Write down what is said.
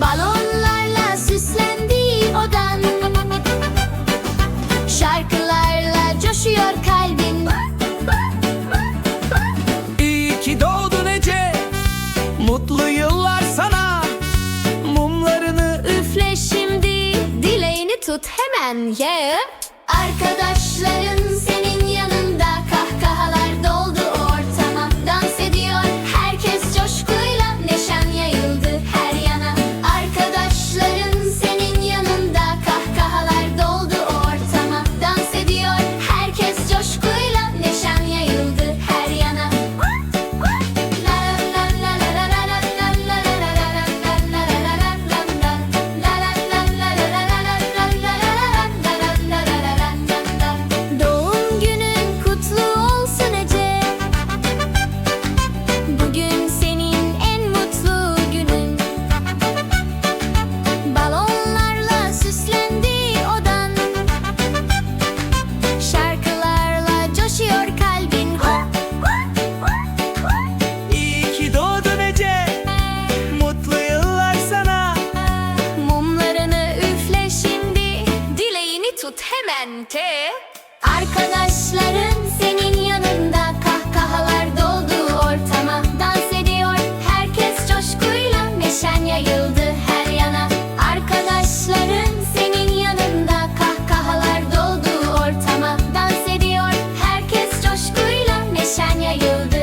Balonlarla süslendi odan. Şarkılarla coşuyor kalbin İyi ki doğdun Ece Mutlu yıllar sana. Mumlarını Üfle şimdi dileğini tut hemen ye Arkadaşların hemen te Arkadaşların senin yanında kahkahalar doldu ortama. Dans ediyor herkes coşkuyla neşen yayıldı her yana. Arkadaşların senin yanında kahkahalar doldu ortama. Dans ediyor herkes coşkuyla neşen yayıldı.